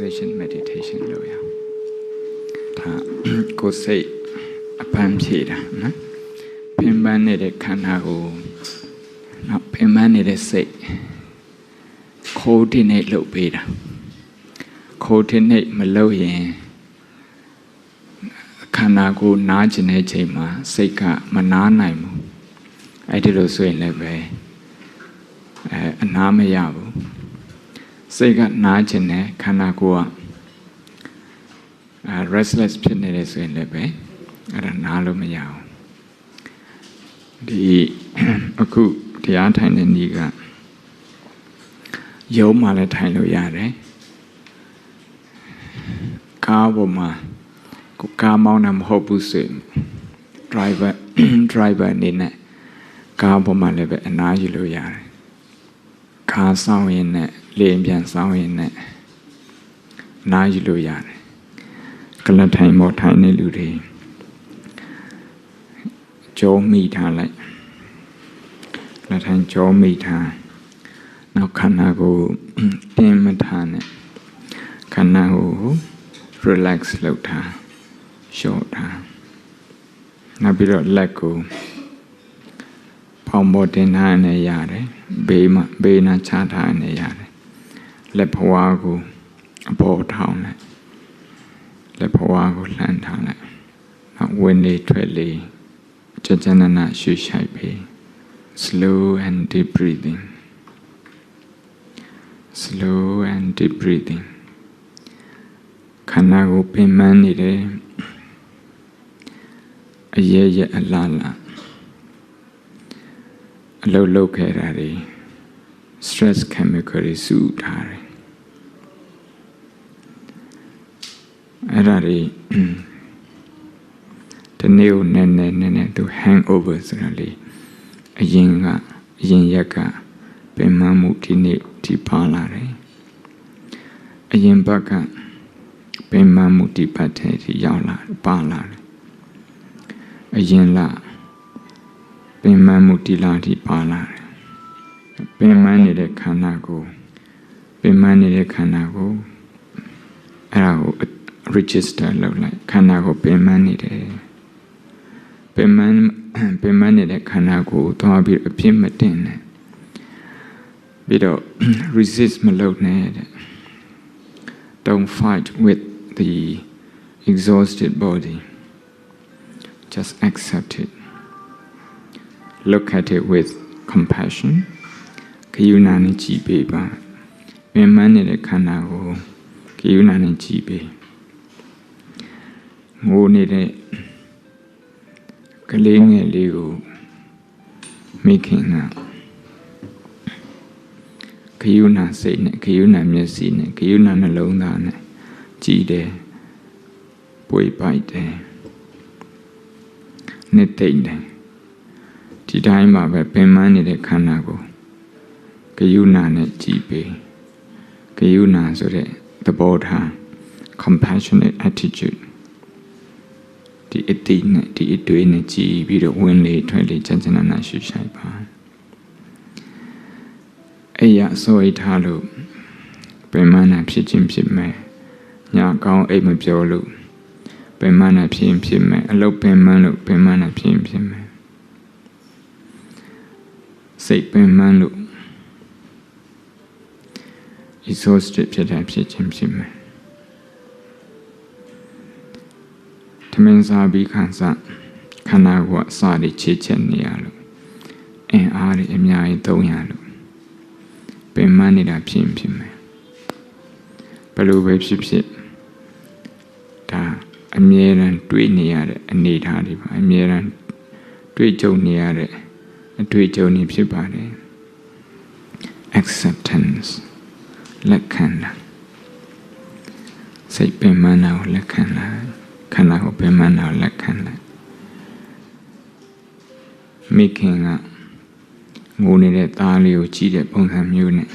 relaxation meditation လို့ရအောင်ဒါကိုယ်စိတ်အပန်းဖြေတာနော်ပင်ပန်းနေတဲ့ခန္ဓာကိုနော်ပင်ပန်းနေတဲ့စိတ်ခိုးတင်နဲ့လှုပ်ပေးတာခိုးတင်နဲ့မလှုပ်ရင်ခန္ဓာကိုယ်နားကျင်တဲ့ချိန်မှာစိတ်ကမနားနိုင်ဘူးအဲ့ဒီလိုဆိုရင်လည်းပဲအဲအနားမရဘူး စိတ်ကနားကျင်တယ်ခန္ဓာကိုယ်ကအဲ restless ဖြစ်နေတယ်ဆိုရင်လည်းပဲအဲ့ဒါနားလို့မရဘူးဒီအခုတရားထိုင်တဲ့နေ့ကယုံမှလည်းထိုင်လို့ရတယ်ကားပေါ်မှာကိုကားမောင်းတာမဟုတ်ဘူးဆိုရင် driver driver အနေနဲ့ကားပေါ်မှာလည်းပဲအနားယူလို့ရတယ်ကားဆောင်ရင်နဲ့လေရင်ပြန်ဆောင်ရင်နဲ့အနားယူလို့ရတယ်ကလတ်ထိုင်ပေါ်ထိုင်နေလူတွေကြောမိထားလိုက်လက်ထိုင်ကြောမိထားနောက်ခန္ဓာကိုတင်းမထားနဲ့ခန္ဓာကို relax လုပ်ထားလျှော့ထားနောက်ပြီးတော့လက်ကိုဖောင်ပေါ်တင်ထားနေရတယ်ဘေးမှာဘေးနာချထားနေရတယ် လက်ဖွားကိုအပေါ်ထောင်းလိုက်လက်ဖွားကိုလှမ်းထားလိုက်နောက်ဝင်လေထွက်လေကြကြနနရှုရှိုက်ပြီး slow and deep breathing slow and deep breathing ခန္ဓာကိုပင်ပန်းနေတယ်အရဲရဲအလားလားအလုတ်လုတ်ခဲ့တာတွေ stress chemical တွေစုထားတယ်အဲ့ဒါတွေတနေ့ကိုနည်းနည်းနည်းနည်းသူ hangover ဆိုတာလေအရင်ကအရင်ရက်ကပင်မမှုဒီနေ့ဒီပါလာတယ်အရင်ဘက်ကပင်မမှုဒီပတ်ထဲဒီရောက်လာပါလာတယ်အရင်လပင်မမှုဒီလာဒီပါလာတယ် ပင်မနေတဲ့ခန္ဓာကိုပင်မနေတဲ့ခန္ဓာကိုအဲ့ဒါကို register လုပ်လိုက်ခန္ဓာကိုပင်မနေတယ်ပင်မပင်မနေတဲ့ခန္ဓာကိုသွားပြီးအပြစ်မတင်နဲ့ပြီးတော့ resist မလုပ်နဲ့တဲ့ don't fight with the exhausted body just accept it look at it with compassion ခယုနာနဲ့ကြည်ပေးပါပင်မနေတဲ့ခန္ဓာကိုခယုနာနဲ့ကြည်ပေးငိုနေတဲ့ကလေးငယ်လေးကိုမိခင်ကခယုနာစိတ်နဲ့ခယုနာမျက်စိနဲ့ခယုနာနှလုံးသားနဲ့ကြည်တယ်ပွေပိုက်တယ်နှစ်သိမ့်တယ်ဒီတိုင်းမှာပဲပင်ပန်းနေတဲ့ခန္ဓာကို ဂယုဏနဲ့ကြည်ပေးဂယုဏဆိုတဲ့သဘောထား compassionate attitude ဒီအတိနဲ့ဒီအတွေ့နဲ့ကြည်ပြီးတော့ဝင်လေထွက်လေချမ်းချမ်းနာရှုရှိုက်ပါအဲ့ရဆိုရထားလို့ပင်မနာဖြစ်ခြင်းဖြစ်မယ်ညာကောင်းအိတ်မပြောလို့ပင်မနာဖြစ်ရင်ဖြစ်မယ်အလုတ်ပင်မလို့ပင်မနာဖြစ်ရင်ဖြစ်မယ်စိတ်ပင်မလို့ exhausted ဖြစ်တာဖြစ်ခြင်းဖြစ်မယ်ထမင်းစားပြီးခံစားခန္ဓာကိုယ်အစာတွေချေချက်နေရလို့အင်အားတွေအများကြီးသုံးရလို့ပင်မနေတာဖြစ်ရင်ဖြစ်မယ်ဘယ်လိုပဲဖြစ်ဖြစ်ဒါအမြဲတမ်းတွေးနေရတဲ့အနေအထားတွေပါအမြဲတမ်းတွေးကြုံနေရတဲ့အတွေ့အကြုံတွေဖြစ်ပါတယ် acceptance လက်ခံတာစိတ်ပင်မနာကိုလက်ခံတာခန္ဓာကိုပင်မနာကိုလက်ခံတာမိခင်ကငိုနေတဲ့သားလေးကိုကြည့်တဲ့ပုံစံမျိုးနဲ့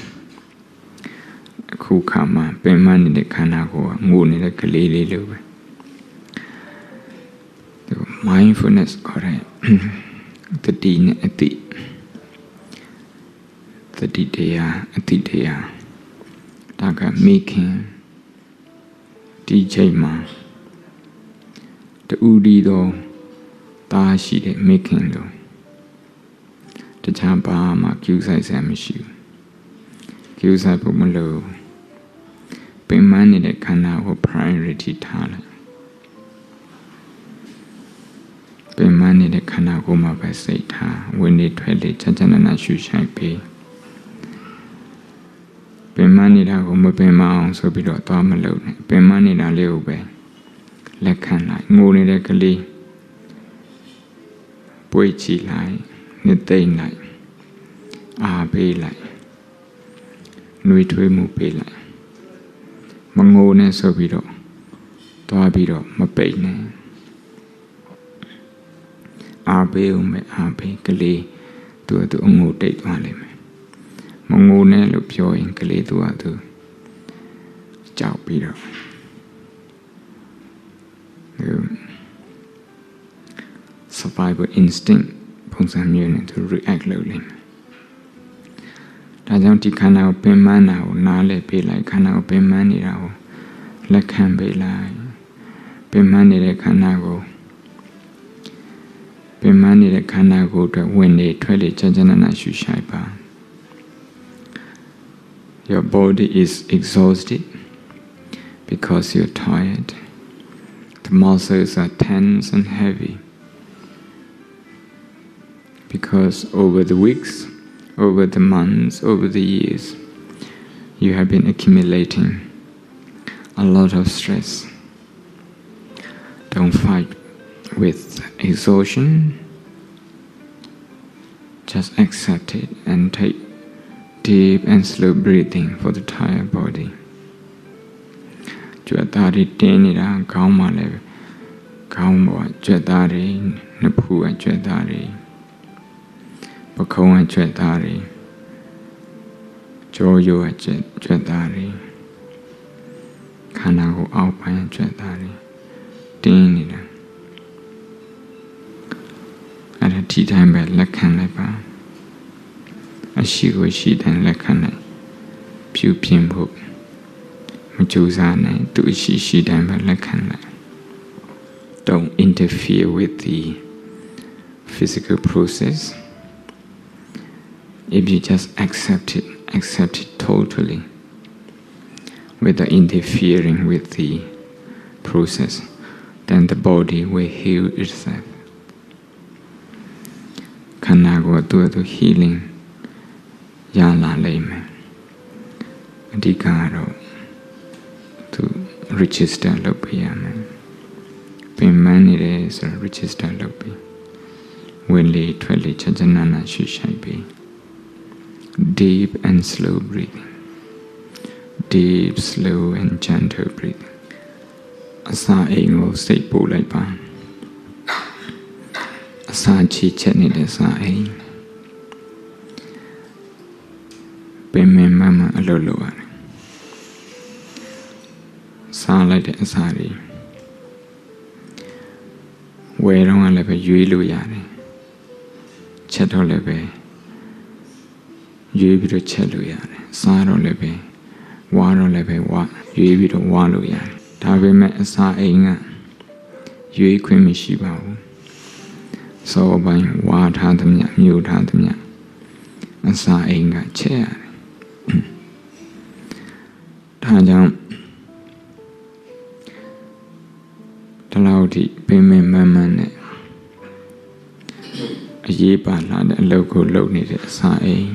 အခုခါမှာပင်မနေတဲ့ခန္ဓာကိုငိုနေတဲ့ကလေးလေးလိုပဲဒီ mindfulness ခေါ်တဲ့တတိနဲ့အတိတတိတရားအတိတရား ဒါကမိခင်ဒီချိန်မှာတူဒီတော့တားရှိတဲ့မိခင်တို့တခြားဘာမှကျူးဆိုင်ဆရာမရှိဘူးကျူးဆိုင်ဖို့မလိုပင်မနေတဲ့ခန္ဓာကို priority ထားလိုက်ပင်မနေတဲ့ခန္ဓာကိုယ်မှာပဲစိတ်ထားဝင်နေထွက်လေချမ်းချမ်းနာနာရှူဆိုင်ပြီး ပင်မနေတာကိုမပင်မအောင်ဆိုပြီးတော့သွားမလုပ်နဲ့ပင်မနေတာလေးကိုပဲလက်ခံလိုက်ငိုနေတဲ့ကလေးပွေ့ချလိုက်နှစ်သိမ့်လိုက်အားပေးလိုက်နှွေးထွေးမှုပေးလိုက်မငိုနဲ့ဆိုပြီးတော့သွားပြီးတော့မပိတ်နဲ့အားပေးဦးမယ်အားပေးကလေးသူကသူအငိုတိတ်သွားလိမ့်မယ် မငိုနဲ့လို့ပြောရင်ကလေးသူကသူကြောက်ပြီးတော့သူ survival instinct ပုံစံမျိုးနဲ့သူ react လုပ်လိမ့်မယ်ဒါကြောင့်ဒီခန္ဓာကိုပင်ပန်းတာကိုနားလည်ပေးလိုက်ခန္ဓာကိုပင်ပန်းနေတာကိုလက်ခံပေးလိုက်ပင်ပန်းနေတဲ့ခန္ဓာကိုပင်ပန်းနေတဲ့ခန္ဓာကိုယ်အတွက်ဝင်နေထွက်လေချမ်းချမ်းနာနာရှုရှိုက်ပါ Your body is exhausted because you're tired. The muscles are tense and heavy. Because over the weeks, over the months, over the years, you have been accumulating a lot of stress. Don't fight with exhaustion. Just accept it and take deep and slow breathing for the entire body. ကြွက်သားတွေတင်းနေတာခေါင်းမှာလည်းခေါင်းပေါ်ကြွက်သားတွေနှစ်ဖူးကကြွက်သားတွေပခုံးကကြွက်သားတွေကြောရိုးကကြွက်ကြွက်သားတွေခန္ဓာကိုယ်အောက်ပိုင်းကြွက်သားတွေတင်းနေတာအဲ့ဒါဒီတိုင်းပဲလက်ခံလိုက်ပါ အရှိကိုရှိတိုင်းလက်ခံလိုက်ဖြူပြင်းဖို့မကြိုးစားနဲ့သူအရှိရှိတိုင်းပဲလက်ခံလိုက် don't interfere with the physical process if you just accept it accept it totally without interfering with the process then the body will heal itself ခန္ဓာကိုယ်သူ့သူ healing ရလာလိမ့်မယ်အဓိကကတော့သူ register လုပ်ပေးရမယ်ပင်မနေတယ်ဆိုတော့ register လုပ်ပေးဝင်လေထွက်လေချက်ချက်နာနာရှုရှိုက်ပေး deep and slow breathing deep slow and gentle breathing အစာအိမ်ကိုစိတ်ပို့လိုက်ပါအစာချီချက်နေတဲ့စာအိမ် ပင်မမမအလုပ်လုပ်ရတယ်စားလိုက်တဲ့အစာတွေဝယ်တော့လည်းပဲရွေးလို့ရတယ်ချက်တော့လည်းပဲရွေးပြီးတော့ချက်လို့ရတယ်စားတော့လည်းပဲဝါတော့လည်းပဲဝါရွေးပြီးတော့ဝါလို့ရတယ်ဒါပေမဲ့အစာအိမ်ကရွေးခွင့်မရှိပါဘူးစောပိုင်းဝါထားသမျှမြို့ထားသမျှအစာအိမ်ကချက်ရတယ် ဒါကြောင့်ဒီလောက်ထိပင်ပင်မန်းမန်းနဲ့အရေးပါလာတဲ့အလုပ်ကိုလုပ်နေတဲ့အစာအိမ်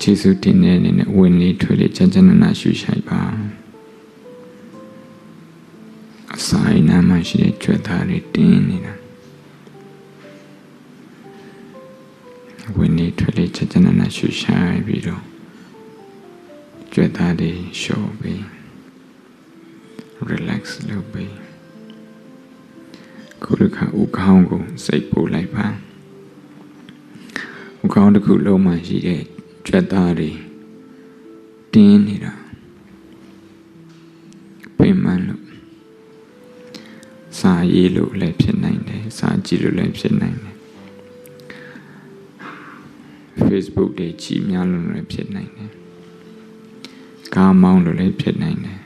ခြေစုတင်နေနေနဲ့ဝင်လေထွက်လေချမ်းချမ်းနာနာရှူရှိုက်ပါအစာအိမ်နားမှာရှိတဲ့ကြွက်သားတွေတင်းနေတာဝင်လေထွက်လေချမ်းချမ်းနာနာရှူရှိုက်ပြီးတော့ ကြွက်သားတွေလျှော့ပြီး relax လုပ်ပြီးခုတစ်ခါဥခေါင်းကိုစိတ်ပို့လိုက်ပါဥခေါင်းတစ်ခုလုံးမှရှိတဲ့ကြွက်သားတွေတင်းနေတာပြင်မှန်းလို့စာရေးလို့လည်းဖြစ်နိုင်တယ်စာကြည့်လို့လည်းဖြစ်နိုင်တယ် Facebook တွေကြည့်များလို့လည်းဖြစ်နိုင်တယ် ကားမောင်းလို့လည်းဖြစ်နိုင်တယ်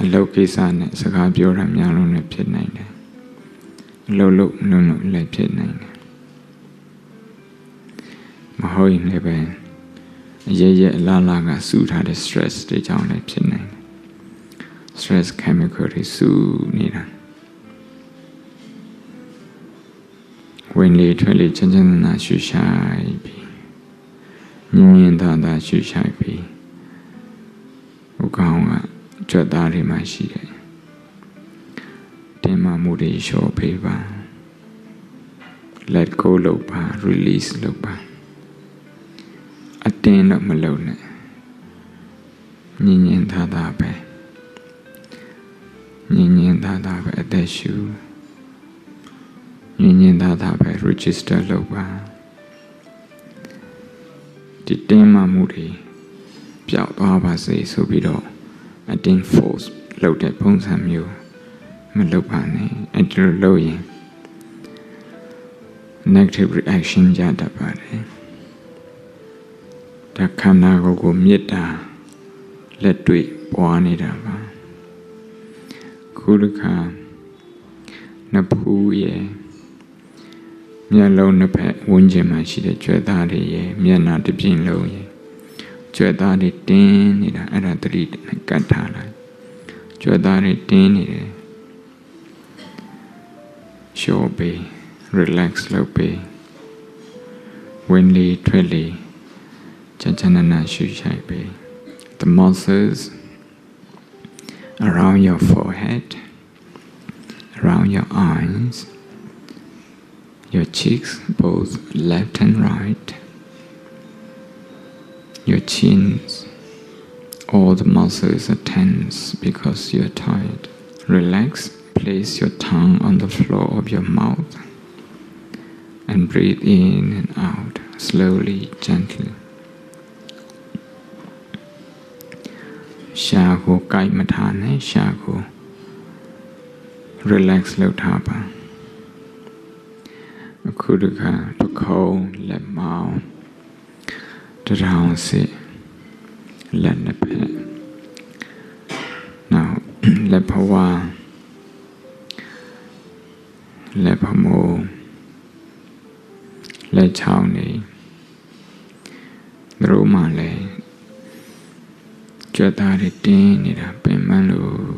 အလုပ်ကိစ္စနဲ့စကားပြောတာများလို့လည်းဖြစ်နိုင်တယ်အလုပ်လုပ်လို့လည်းဖြစ်နိုင်တယ်မဟုတ်ရင်လည်းပဲအရေးရအလားလားကစူထားတဲ့ stress တွေကြောင့်လည်းဖြစ်နိုင်တယ် stress chemical တွေစူနေတာဝင်လေထွက်လေချမ်းချမ်းသာသာရှူရှိုက်ပြီး ညင်ညင်သာသာရှူရှိုက်ပြီးဥကောင်းကကြွက်သားတွေမှရှိတယ်တင်မာမှုတွေလျှော့ပေးပါ let go လုပ်ပါ release လုပ်ပါအတင်းတော့မလုပ်နဲ့ညင်ညင်သာသာပဲညင်ညင်သာသာပဲအသက်ရှူညင်ညင်သာသာပဲ register လုပ်ပါ ဒီတင်းမာမှုတွေပျောက်သွားပါစေဆိုပြီးတော့အတင်း force လုပ်တဲ့ပုံစံမျိုးမလုပ်ပါနဲ့အဲ့ဒီလိုလုပ်ရင် negative reaction ရတတ်ပါတယ်ဒါခန္ဓာကိုယ်ကိုမေတ္တာလက်တွေ့ပွားနေတာပါခုတစ်ခါနဖူးရဲ့ မျက်လုံးနှစ်ဖက်ဝန်းကျင်မှာရှိတဲ့ကြွယ်သားတွေရဲ့မျက်နှာတစ်ပြင်လုံးရဲ့ကြွယ်သားတွေတင်းနေတာအဲ့ဒါတတိနဲ့ကတ်ထားလိုက်ကြွယ်သားတွေတင်းနေတယ်ရှော့ပေး relax လုပ်ပေးဝင်လေထွက်လေချမ်းချမ်းနာနာရှူရှိုက်ပေး the muscles around your forehead around your eyes your cheeks both left and right your chins all the muscles are tense because you're tired relax place your tongue on the floor of your mouth and breathe in and out slowly, gently. ရှာကိုကြိုက်မထားနဲ့ရှာကို relax လုပ်ထားပါ အခုတခါတစ်ခုံးလက်မောင်းတထောင်စစ်လက်နှစ်ဖက်နောက်လက်ဘဝလက်ဖမိုးလက်ချောင်းနေသူတို့မှလည်းကြွက်သားတွေတင်းနေတာပင်မလို့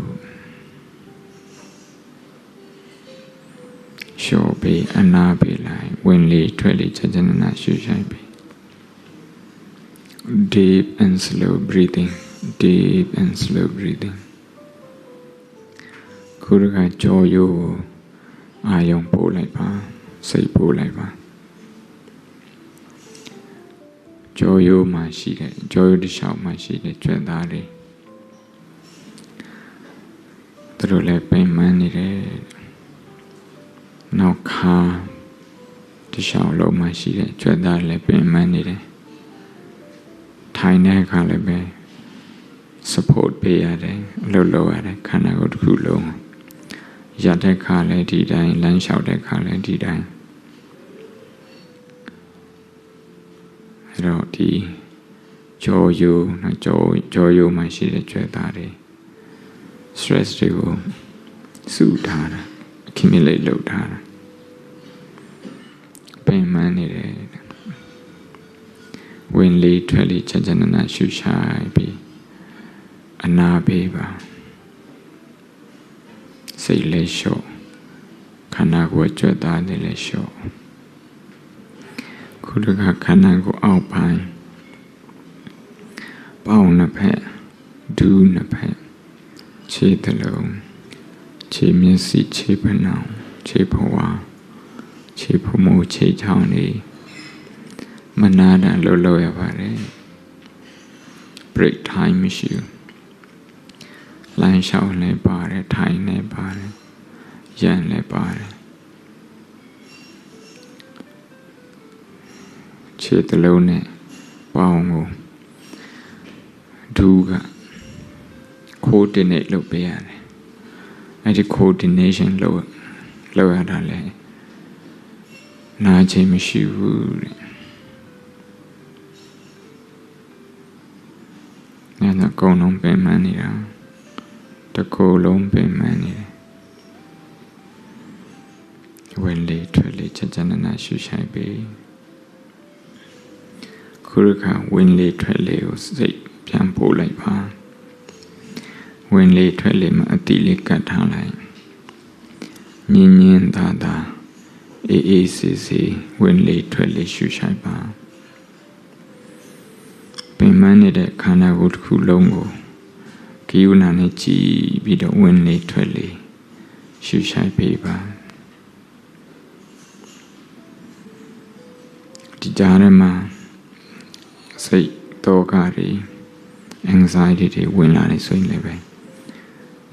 ရှော့ပေးအနာပေးလိုက်ဝင်လေထွက်လေချက်ချက်နာရှူရှိုက်ပေး deep and slow breathing deep and slow breathing ခုရကကြောရိုးအာယုံပို့လိုက်ပါစိတ်ပို့လိုက်ပါကြောရိုးမှာရှိတဲ့ကြောရိုးတစ်လျှောက်မှာရှိတဲ့ကြွက်သားတွေသူတို့လည်းပိန်မှန်းနေတယ် နောက်ခါတစ်လျှောက်လုံးမှာရှိတဲ့ကြွက်သားလည်းပိန်မှန်းနေတယ်ထိုင်တဲ့အခါလည်းပဲ support ပေးရတယ်အလုပ်လုပ်ရတယ်ခန္ဓာကိုယ်တစ်ခုလုံးရတဲ့ခါလည်းဒီတိုင်းလမ်းလျှောက်တဲ့ခါလည်းဒီတိုင်းအဲ့တော့ဒီကြောယိုနော်ကြောကြောယိုမှရှိတဲ့ကြွယ်သားတွေ stress တွေကိုစုထားတာ accumulate လုပ်ထားတာပင်မနေတယ်ဝင်လေထွက်လေချမ်းချမ်းနာနာရှူရှိုက်ပြီးအနာပေးပါစိတ်လေးလျှော့ခန္ဓာကိုယ်ကြွက်သားနေလေးလျှော့ခုတကခန္ဓာကိုယ်အောက်ပိုင်းပေါင်းနှစ်ဖက်ဒူးနှစ်ဖက်ခြေသလုံး ခြေမျက်စိခြေဖနှောင်ခြေဘဝခြေဖမိုးခြေချောင်းနေမနာတန်လှုပ်လှုပ်ရပါတယ် break time မရှိဘူးလမ်းလျှောက်လည်းပါတယ်ထိုင်လည်းပါတယ်ရန်လည်းပါတယ်ခြေတစ်လုံးနဲ့ပေါင်းကိုဒူးက coordinate လုပ်ပေးရတယ် အဲ့ဒီ coordination လုပ်လုပ်ရတာလေနားချိန်မရှိဘူးတဲ့ညာဆိုအကုန်လုံးပင်ပန်းနေတာတစ်ခုလုံးပင်ပန်းနေတယ်ဝင်လေထွက်လေချက်ချက်နက်နက်ရှူရှိုက်ပြီခုရခဝင်လေထွက်လေကိုစိတ်ပြန်ပို့လိုက်ပါ ဝင်လေထွက်လေမှာအတိလေးကတ်ထားလိုက်ညင်ညင်သာသာအေးအေးဆေးဆေးဝင်လေထွက်လေရှူရှိုက်ပါပင်မနေတဲ့ခန္ဓာကိုယ်တစ်ခုလုံးကိုကိယုဏနဲ့ကြည်ပြီးတော့ဝင်လေထွက်လေရှူရှိုက်ပေးပါဒီကြားထဲမှာစိတ်တော့ကတွေ anxiety တွေဝင်လာနေဆိုရင်လည်းပဲ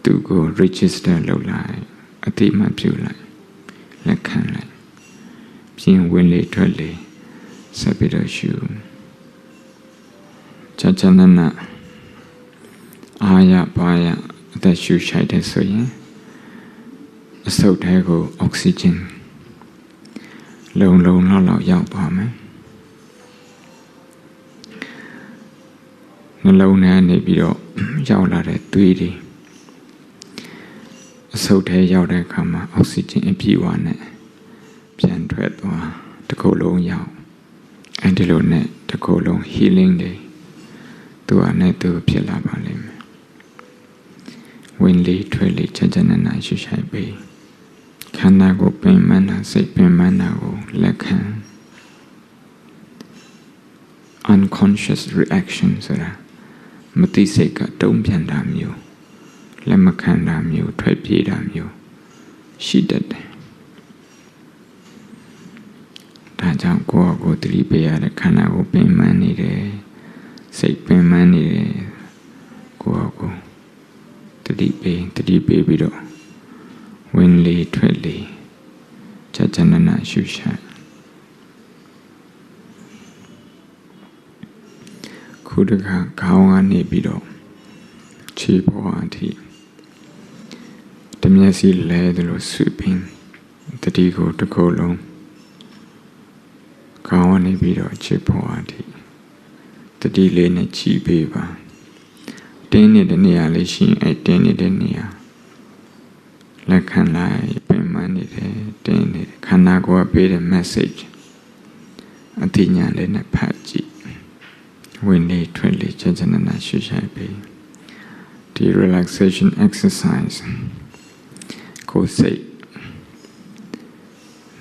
သူကို register လုပ်လိုက်အတိမတ်ပြုလိုက်လက်ခံလိုက်ပြင်ဝင်လေထွက်လေဆက်ပြီးတော့ရှုချာချာနနအာရပါရအသက်ရှူရှိုက်တဲ့ဆိုရင်အဆုတ်ထဲကိုအောက်ဆီဂျင်လုံလုံလောက်လောက်ရောက်သွားမယ်နှလုံးထဲနေပြီးတော့ရောက်လာတဲ့သွေးတွေ အဆုတ်ထဲရောက်တဲ့အခါမှာအောက်ဆီဂျင်အပြည့်အဝနဲ့ပြန်ထွက်သွားတစ်ခုလုံးရောက်အဲဒီလိုနဲ့တစ်ခုလုံး healing တွေသူ့အနေနဲ့သူဖြစ်လာပါလိမ့်မယ်ဝင်လေထွက်လေချက်ချက်နဲ့နိုင်ရှိရှိပေးခန္ဓာကိုပင်မနာစိတ်ပင်မနာကိုလက်ခံ unconscious reaction ဆိုတာမသိစိတ်ကတုံ့ပြန်တာမျိုး လက်မခံတာမျိုးထွက်ပြေးတာမျိုးရှိတတ်တယ်ဒါကြောင့်ကိုယ့်အကိုယ်သတိပေးရတဲ့ခန္ဓာကိုပင်ပန်းနေတယ်စိတ်ပင်ပန်းနေတယ်ကိုယ့်အကိုယ်သတိပေးသတိပေးပြီးတော့ဝင်လေထွက်လေချက်ချက်နက်နက်ရှုရှိုက်ခုတခါခေါင်းကနေပြီးတော့ခြေပေါ်အထိတ မျက်စိလဲတယ်လို့ဆွပင်းတတိကိုတစ်ခုလုံးခေါင်းကနေပြီးတော့ခြေပေါ်အထိတတိလေးနဲ့ခြိပေးပါတင်းနေတဲ့နေရာလေးရှိရင်အဲတင်းနေတဲ့နေရာလက်ခံလိုက်ပင်မနေတယ်တင်းနေတယ်ခန္ဓာကိုယ်ကပေးတဲ့ message အသိဉာဏ်လေးနဲ့ဖတ်ကြည့်ဝင်လေထွက်လေချက်ချက်နာနာရှုရှိုက်ပေးဒီ relaxation exercise ကိုယ်စိတ်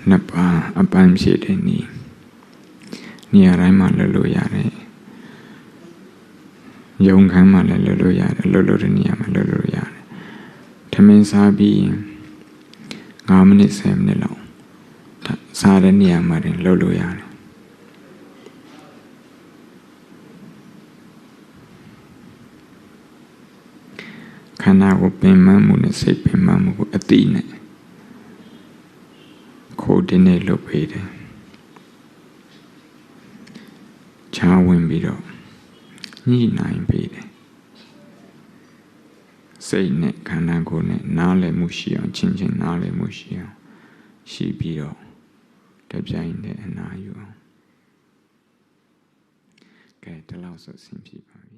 နှစ်ပါးအပန်းဖြေတဲ့နည်းနေရာတိုင်းမှာလုပ်လို့ရတယ်ယုံခမ်းမှာလည်းလုပ်လို့ရတယ်လုပ်လို့တဲ့နေရာမှာလုပ်လို့ရတယ်ထမင်းစားပြီး9မိနစ်10မိနစ်လောက်စားတဲ့နေရာမှာတင်လုပ်လို့ရတယ်ခ န္ဓာကိုပင်မမှုနဲ့စိတ်ပင်မမှုကိုအတိနဲ့ခိုးတင်းနေလုပ်ပေးတယ်ချားဝင်ပြီးတော့ညှိနိုင်ပေးတယ်စိတ်နဲ့ခန္ဓာကိုယ်နဲ့နားလည်မှုရှိအောင်ချင်းချင်းနားလည်မှုရှိအောင်ရှိပြီးတော့တပြိုင်တည်းအနာယူအောင်ကဲဒီလောက်ဆိုဆင်ပြေပါပြီ